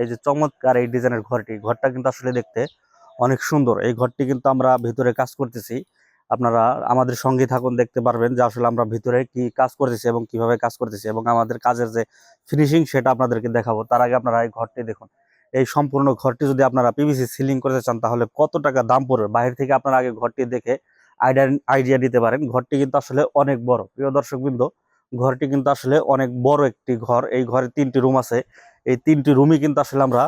এই যে চমৎকার এই ডিজাইনের ঘরটি ঘরটা কিন্তু আসলে দেখতে অনেক সুন্দর। এই ঘরটি কিন্তু আমরা ভিতরে কাজ করতেছি। আপনারা আমাদের সঙ্গে থাকুন, দেখতে পারবেন যে আসলে আমরা ভিতরে কি কাজ করতেছি এবং কীভাবে কাজ করতেছি এবং আমাদের কাজের যে ফিনিশিং সেটা আপনাদেরকে দেখাবো। তার আগে আপনারা এই ঘরটি দেখুন। এই সম্পূর্ণ ঘরটি যদি আপনারা পিভিসি সিলিং করতে চান, তাহলে কত টাকা দাম পড়বে? বাইরে থেকে আপনারা আগে ঘরটি দেখে আইডিয়া আইডিয়া দিতে পারেন। ঘরটি কিন্তু আসলে অনেক বড়। প্রিয় দর্শকবৃন্দ, ঘরটি কিন্তু আসলে অনেক বড় একটি ঘর। এই ঘরে তিনটি রুম আছে। এই তিনটি রুমই কিন্তু আসলে আমরা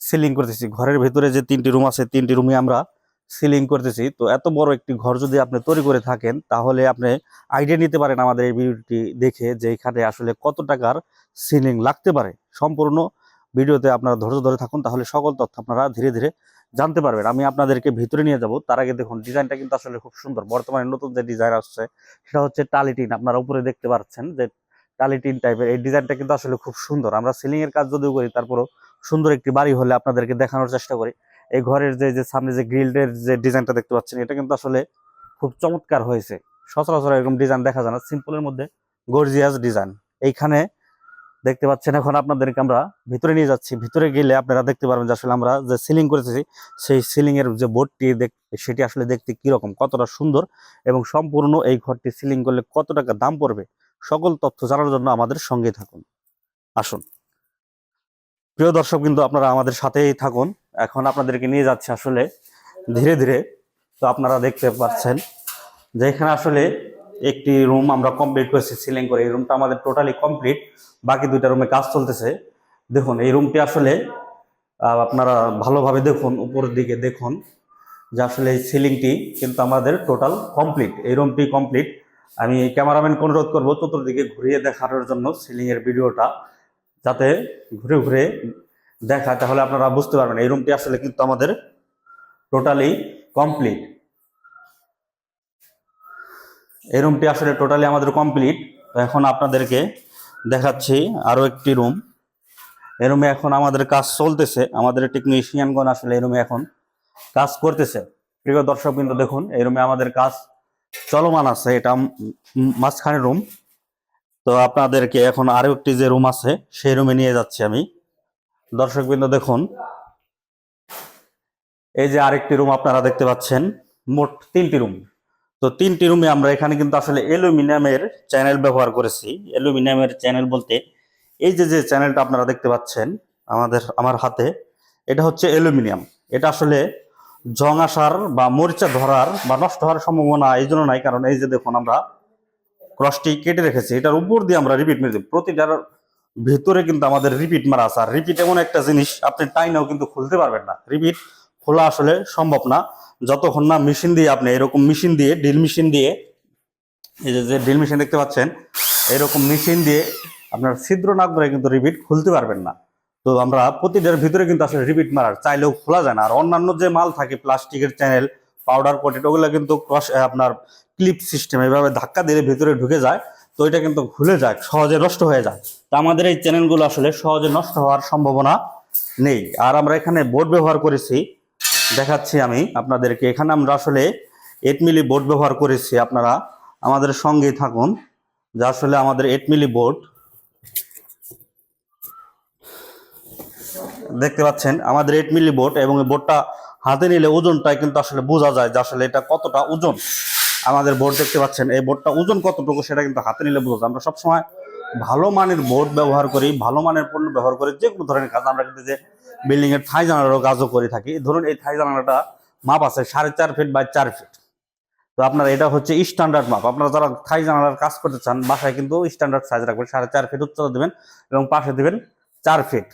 সিলিং করতেছি। ঘরের ভেতরে যে তিনটি রুম আছে, তিনটি রুমই আমরা সিলিং করতেছি। তো এত বড় একটি ঘর যদি আপনি তৈরি করে থাকেন, তাহলে আপনি আইডিয়া নিতে পারেন আমাদের এই ভিডিওটি দেখে যে এখানে আসলে কত টাকার সিলিং লাগতে পারে। সম্পূর্ণ ভিডিওতে আপনারা ধৈর্য ধরে থাকুন, তাহলে সকল তথ্য আপনারা ধীরে ধীরে জানতে পারবেন। আমি আপনাদেরকে ভিতরে নিয়ে যাব। তার আগে দেখুন, ডিজাইনটা কিন্তু আসলে খুব সুন্দর। বর্তমানে নতুন যে ডিজাইন আসছে, সেটা হচ্ছে টালিটিন আপনারা উপরে দেখতে পাচ্ছেন যে টালিটিন টাইপের এই ডিজাইনটা কিন্তু আসলে খুব সুন্দর। আমরা সিলিং এর কাজ যদিও করি, তারপরও সুন্দর একটি বাড়ি হলে আপনাদেরকে দেখানোর চেষ্টা করি। এই ঘরের যে যে সামনে যে গ্রিলের যে ডিজাইনটা দেখতে পাচ্ছেন, এটা কিন্তু আসলে খুব চমৎকার হয়েছে। সচরাচর এরকম ডিজাইন দেখা যায় না। সিম্পলের মধ্যে গর্জিয়াস ডিজাইন এইখানে দেখতে পাচ্ছেন, এখন আপনাদেরকে আমরা ভিতরে নিয়ে যাচ্ছি। ভিতরে গেলে আপনারা দেখতে পারবেন যে আসলে আমরা যে সিলিং করেছি, সেই সিলিং এর যে বোর্ডটি সেটি আসলে দেখতে কীরকম, কতটা সুন্দর এবং সম্পূর্ণ এই ঘরটি সিলিং করলে কত টাকা দাম পড়বে। সকল তথ্য জানার জন্য আমাদের সঙ্গে থাকুন। আসুন। প্রিয় দর্শক কিন্তু আপনারা আমাদের সাথেই থাকুন। এখন আপনাদেরকে নিয়ে যাচ্ছে আসলে ধীরে ধীরে। তো আপনারা দেখতে পাচ্ছেন যে এখানে আসলে একটি রুম আমরা কমপ্লিট করেছি, সিলিং করে। এই রুমটা আমাদের টোটালি কমপ্লিট। বাকি দুইটা রুমে কাজ চলতেছে। দেখুন, এই রুমটি আসলে আপনারা ভালোভাবে দেখুন, উপরের দিকে দেখুন যে আসলে এই সিলিংটি কিন্তু আমাদের টোটাল কমপ্লিট। এই রুমটি কমপ্লিট। আমি ক্যামেরাম্যানকে অনুরোধ করব চতুর্দিকে ঘুরিয়ে দেখানোর জন্য সিলিং এর ভিডিওটা, যাতে ঘুরে ঘুরে দেখা, তাহলে আপনারা বুঝতে পারবেন এই রুমটি আসলে কিন্তু আমাদের টোটালি কমপ্লিট এই রুমটি আসলে টোটালি আমাদের কমপ্লিট তো এখন আপনাদেরকে দেখাচ্ছি আরও একটি রুম এই রুমে এখন আমাদের কাজ চলতেছে। আমাদের টেকনিশিয়ানগণ আসলে এই রুমে এখন কাজ করতেছে। প্রিয় দর্শক কিন্তু দেখুন, এই রুমে আমাদের কাজ চলমান আছে, এটা মাঝখানে রুম তো আপনাদেরকে এখন আরও একটি যে রুম আছে, সেই রুমে নিয়ে যাচ্ছি আমি। দর্শক বিন্দু দেখুন। এই যে আরেকটি রুম আপনারা দেখতে পাচ্ছেন, মোট তিনটি রুম তো তিনটি রুমে আমরা এখানে কিন্তু আসলে অ্যালুমিনিয়ামের চ্যানেল ব্যবহার করেছি। অ্যালুমিনিয়ামের চ্যানেল বলতে, এই যে যে চ্যানেলটা আপনারা দেখতে পাচ্ছেন আমাদের, আমার হাতে, এটা হচ্ছে অ্যালুমিনিয়াম। এটা আসলে জং আসার বা মরিচা ধরার বা নষ্ট হওয়ার সম্ভাবনা এই জন্য নাই, কারণ এই যে দেখুন আমরা ক্রসটি কেটে রেখেছি, এটার উপর দিয়ে আমরা রিপিট মেরেছি প্রতিটার ভেতরে কিন্তু আমাদের রিপিট মারা আছে। আর রিপিট এমন একটা জিনিস, আপনি টাইনেও কিন্তু খুলতে পারবেন না। রিপিট খোলা আসলে সম্ভব না। যতক্ষণ না মেশিন দিয়ে আপনি এরকম মেশিন দিয়ে ড্রিল মেশিন দিয়ে, এই যে যে ড্রিল মেশিন দেখতে পাচ্ছেন, এরকম মেশিন দিয়ে আপনার ছিদ্র না করে কিন্তু রিপিট খুলতে পারবেন না। তো আমরা প্রতিটার ভিতরে কিন্তু আসলে রিপিট মারার, চাইলেও খোলা যায় না। আর অন্যান্য যে মাল থাকে, প্লাস্টিকের চ্যানেল পাউডার কোটেড ওগুলো কিন্তু ক্রস আপনার ক্লিপ সিস্টেম এভাবে ধাক্কা দিলে ভিতরে ঢুকে যায়। তো এটা কিন্তু খুলে যায়, সহজে নষ্ট হয়ে যায়। তো আমাদের এই চ্যানেলগুলো আসলে সহজে নষ্ট হওয়ার সম্ভাবনা নেই। আর আমরা এখানে বোর্ড ব্যবহার করেছি। দেখাচ্ছি আমি আপনাদেরকে। এখানে আমরা আসলে এইট মিলি বোর্ড ব্যবহার করেছি। আপনারা আমাদের সঙ্গেই থাকুন। যে আসলে আমাদের এইট মিলি বোর্ড দেখতে পাচ্ছেন আমাদের এইট মিলি বোর্ড এবং এই বোর্ডটা হাতে নিলে ওজনটাই কিন্তু আসলে বোঝা যায় যে আসলে এটা কতটা ওজন। আমাদের বোর্ড দেখতে পাচ্ছেন, এই বোর্ডটা ওজন কতটুকু সেটা কিন্তু হাতে নিলে বোঝা যায়। আমরা সবসময় ভালো মানের বোর্ড ব্যবহার করি, ভালো মানের পণ্য ব্যবহার করি, যে কোনো ধরনের কাজ আমরা কিন্তু যে বিল্ডিং এর থাই জানালারও কাজও করে থাকি। ধরুন এই থাই জানালাটা মাপ আছে সাড়ে চার ফিট বাই চার ফিট তো আপনার এটা হচ্ছে স্ট্যান্ডার্ড মাপ। আপনারা যারা থাই জানালার কাজ করতে চান, বাসায় কিন্তু স্ট্যান্ডার্ড সাইজ রাখবেন, সাড়ে চার ফিট উচ্চতা দেবেন এবং পাশে দেবেন চার ফিট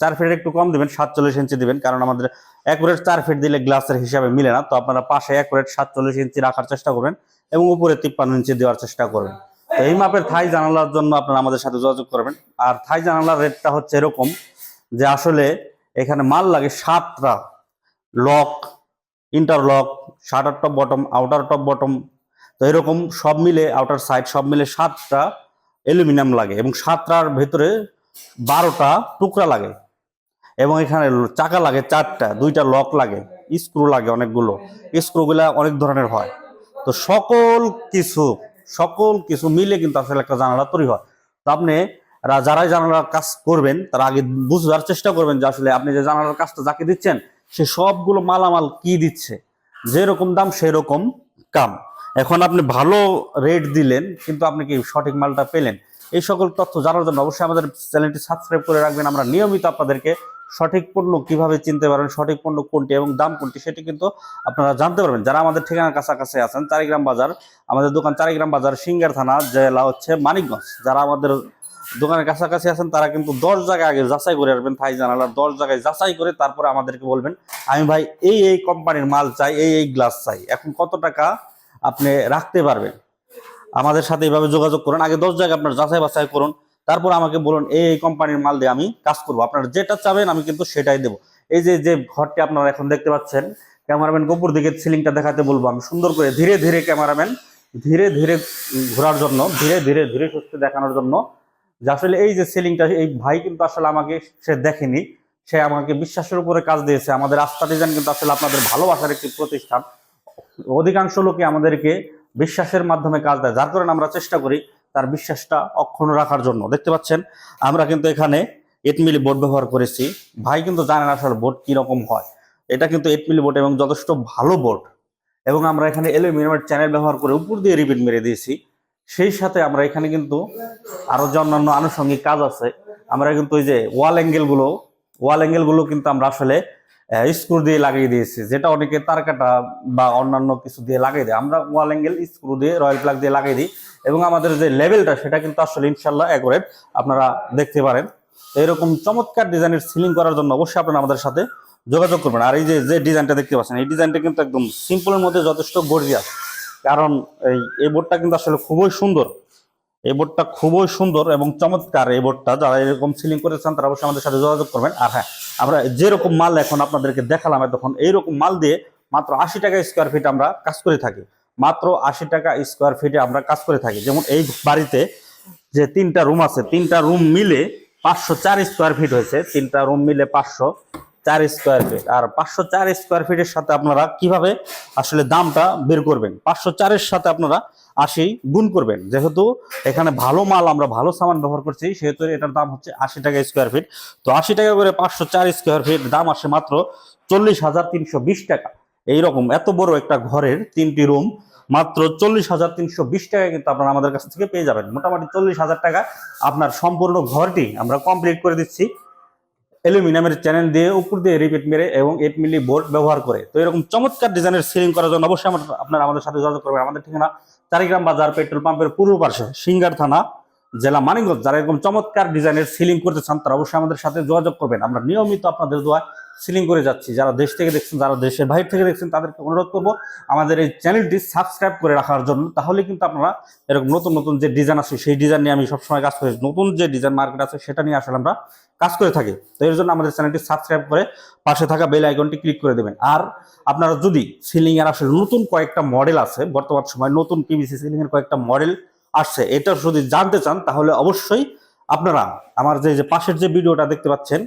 চার ফিট একটু কম দিবেন, সাতচল্লিশ ইঞ্চি দিবেন, কারণ আমাদের অ্যাকুরেট চার ফিট দিলে গ্লাসের হিসাবে মিলে না। তো আপনারা পাশে অ্যাকুরেট সাতচল্লিশ ইঞ্চি রাখার চেষ্টা করবেন এবং উপরে তিপ্পান্ন ইঞ্চি দেওয়ার চেষ্টা করবেন। তো এই মাপের থাই জানালার জন্য আপনারা আমাদের সাথে যোগাযোগ করবেন। আর থাই জানালার রেটটা হচ্ছে এরকম যে আসলে এখানে মাল লাগে সাতটা lock interlock shutter top bottom outer top bottom তো এরকম সব মিলে আউটার সাইড সব মিলে সাতটা অ্যালুমিনিয়াম লাগে এবং সাতটার ভেতরে বারোটা টুকরা লাগে। এবং এখানে চাকা লাগে চারটা, দুইটা লক লাগে, স্ক্রু লাগে অনেকগুলো। স্ক্রুগুলা অনেক ধরনের হয়। তো সকল কিছু সকল কিছু মিলে কিন্তু আসলে একটা জানালা তৈরি হয়। তো আপনি যারাই জানালার কাজ করবেন, তারা আগে বুঝবার চেষ্টা করবেন যে আসলে আপনি যে জানালার কাজটা যাকে দিচ্ছেন, সে সবগুলো মালামাল কি দিচ্ছে? যেরকম দাম, সেরকম কাম। এখন আপনি ভালো রেট দিলেন, কিন্তু আপনি কি সঠিক মালটা পেলেন? এই সকল তথ্য জানার জন্য অবশ্যই আমাদের চ্যানেলটি সাবস্ক্রাইব করে রাখবেন। আমরা নিয়মিত আপনাদেরকে সঠিক পণ্য কীভাবে চিনতে পারবেন, সঠিক পণ্য কোনটি এবং দাম কোনটি সেটি কিন্তু আপনারা জানতে পারবেন। যারা আমাদের ঠিকানার কাছাকাছি আছেন, চারিগ্রাম বাজার, আমাদের দোকান চারিগ্রাম বাজার, সিঙ্গার থানা, জেলা হচ্ছে মানিকগঞ্জ। যারা আমাদের দোকানের কাছাকাছি আছেন, তারা কিন্তু দশ জায়গায় আগে যাচাই করে আসবেন, থাই জানালার দশ জায়গায় যাচাই করে তারপরে আমাদেরকে বলবেন, আমি ভাই এই এই কোম্পানির মাল চাই, এই এই গ্লাস চাই। এখন কত টাকা আপনি রাখতে পারবেন? আমাদের সাথে এইভাবে যোগাযোগ করুন। আগে দশ জায়গায় আপনার যাচাই বাছাই করুন। তারপর আমাকে বলুন, এই কোম্পানির মাল দিয়ে আমি কাজ করব। আপনারা যেটা চাবেন আমি কিন্তু সেটাই দেবো। এই যে যে ঘরটি আপনারা এখন দেখতে পাচ্ছেন, ক্যামেরাম্যান গোপুর দিকে সিলিংটা দেখাতে বলব আমি। সুন্দর করে ধীরে ধীরে ক্যামেরাম্যান, ধীরে ধীরে ঘোরার জন্য, ধীরে ধীরে ধীরে সুস্থে দেখানোর জন্য। যে আসলে এই যে সিলিংটা এই ভাই কিন্তু আসলে আমাকে সে দেখেনি। সে আমাকে বিশ্বাসের উপরে কাজ দিয়েছে। আমাদের আস্থা ডিজাইন কিন্তু আসলে আপনাদের ভালোবাসার একটি প্রতিষ্ঠান। অধিকাংশ লোকে আমাদেরকে বিশ্বাসের মাধ্যমে কাজ দেয়, যার কারণে আমরা চেষ্টা করি তার বিশ্বাসটা অক্ষুণ্ণ রাখার জন্য। দেখতে পাচ্ছেন, আমরা কিন্তু এখানে এইট মিলি বোর্ড ব্যবহার করেছি। ভাই কিন্তু জানেন আসলে বোর্ড কীরকম হয়। এটা কিন্তু এইট মিলি বোর্ড এবং যথেষ্ট ভালো বোর্ড এবং আমরা এখানে অ্যালুমিনিয়ামের চ্যানেল ব্যবহার করে উপর দিয়ে রিপিট মেরে দিয়েছি। সেই সাথে আমরা এখানে কিন্তু আরও যে অন্যান্য আনুষঙ্গিক কাজ আছে, আমরা কিন্তু ওই যে ওয়াল অ্যাঙ্গেলগুলো ওয়াল অ্যাঙ্গেলগুলো কিন্তু আমরা আসলে স্ক্রু দিয়ে লাগিয়ে দিয়েছি, যেটা অনেকে তার কাটা বা অন্যান্য কিছু দিয়ে লাগিয়ে দেয়। আমরা ওয়াল অ্যাঙ্গেল স্ক্রু দিয়ে রয়্যাল প্লাগ দিয়ে লাগিয়ে দিই এবং আমাদের যে লেভেলটা সেটা কিন্তু আসলে ইনশাল্লাহ অ্যাকোরেট আপনারা দেখতে পারেন। এরকম চমৎকার ডিজাইনের সিলিং করার জন্য অবশ্যই আপনারা আমাদের সাথে যোগাযোগ করবেন। আর এই যে যে ডিজাইনটা দেখতে পাচ্ছেন, এই ডিজাইনটা কিন্তু একদম সিম্পলের মধ্যে যথেষ্ট গর্জিয়াস। কারণ এই এই বোর্ডটা কিন্তু আসলে খুবই সুন্দর। এই বোর্ডটা খুবই সুন্দর এবং চমৎকার এই বোর্ডটা। যারা এরকম সিলিং করেছেন, তারা অবশ্যই আমাদের সাথে যোগাযোগ করবেন। আর হ্যাঁ আমরা যেরকম মাল এখন আপনাদেরকে দেখালাম তখন এইরকম মাল দিয়ে মাত্র আশি টাকা স্কোয়ার ফিট আমরা কাজ করে থাকি। মাত্র আশি টাকা স্কোয়ার ফিটে আমরা কাজ করে থাকি। যেমন এই বাড়িতে যে তিনটা রুম আছে, তিনটা রুম মিলে পাঁচশো চার স্কোয়ার ফিট হয়েছে। তিনটা রুম মিলে পাঁচশো চার স্কোয়ার ফিট আর পাঁচশো চার স্কোয়ার ফিটের সাথে আপনারা কীভাবে আসলে দামটা বের করবেন? পাঁচশো চারের সাথে আপনারা আশি গুণ করবেন। যেহেতু এখানে ভালো মাল আমরা ভালো সামান ব্যবহার করছি, সেহেতু এটার দাম হচ্ছে আশি টাকা স্কোয়ার ফিট তো আশি টাকা করে পাঁচশো চার স্কোয়ার ফিট দাম আসে মাত্র চল্লিশ হাজার তিনশো বিশ টাকা। এইরকম এত বড় একটা ঘরের তিনটি রুম মাত্র চল্লিশ হাজার তিনশো বিশ টাকা কিন্তু আপনারা আমাদের কাছ থেকে পেয়ে যাবেন। মোটামুটি চল্লিশ হাজার টাকা আপনার সম্পূর্ণ ঘরটি আমরা কমপ্লিট করে দিচ্ছি। অ্যালুমিনিয়ামের চ্যানেল দিয়ে উপর দিয়ে রিপিট মেরে এবং এইট মিলি বোর্ড ব্যবহার করে। তো এরকম চমৎকার ডিজাইনের সিলিং করার জন্য অবশ্যই আপনারা আমাদের সাথে যোগাযোগ করবেন। আমাদের ঠিকানা চারিগ্রাম বাজার পেট্রোল পাম্পের পূর্ব পার্শ্বে সিঙ্গার থানা, জেলা মানিকগঞ্জ। যারা এরকম চমৎকার ডিজাইনের সিলিং করতে চান, তারা অবশ্যই আমাদের সাথে যোগাযোগ করবেন। আমরা নিয়মিত আপনাদের দোয়া সিলিং করে যাচ্ছি। যারা দেশ থেকে দেখছেন, যারা দেশের বাইরে থেকে দেখছেন, তাদেরকে অনুরোধ করব আমাদের এই চ্যানেলটি সাবস্ক্রাইব করে রাখার জন্য। তাহলে কিন্তু আপনারা এরকম নতুন নতুন যে ডিজাইন আছে সেই ডিজাইন নিয়ে আমি সবসময় কাজ করি। নতুন যে ডিজাইন মার্কেট আছে, সেটা নিয়ে আসলে আমরা কাজ করে থাকি। তো এর জন্য আমাদের চ্যানেলটি সাবস্ক্রাইব করে পাশে থাকা বেল আইকনটি ক্লিক করে দেবেন। আর আপনারা যদি সিলিং এর আসলে নতুন কয়েকটা মডেল আছে, বর্তমান সময় নতুন পিভিসি সিলিং এর কয়েকটা মডেল আসছে, এটা যদি জানতে চান, তাহলে অবশ্যই আপনারা আমার যে পাশের যে ভিডিওটা দেখতে পাচ্ছেন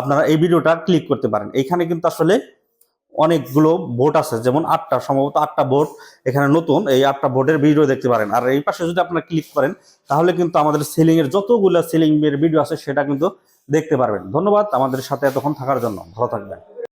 আপনারা এই ভিডিওটা ক্লিক করতে পারেন। এখানে কিন্তু আসলে অনেকগুলো ভোট আছে, যেমন আটটা, সম্ভবত আটটা ভোট এখানে নতুন, এই আটটা ভোটের ভিডিও দেখতে পারেন। আর এই পাশে যদি আপনারা ক্লিক করেন, তাহলে কিন্তু আমাদের সিলিং এর যতগুলো সিলিং এর ভিডিও আছে, সেটা কিন্তু দেখতে পারবেন। ধন্যবাদ আমাদের সাথে এতক্ষণ থাকার জন্য। ভালো থাকবেন।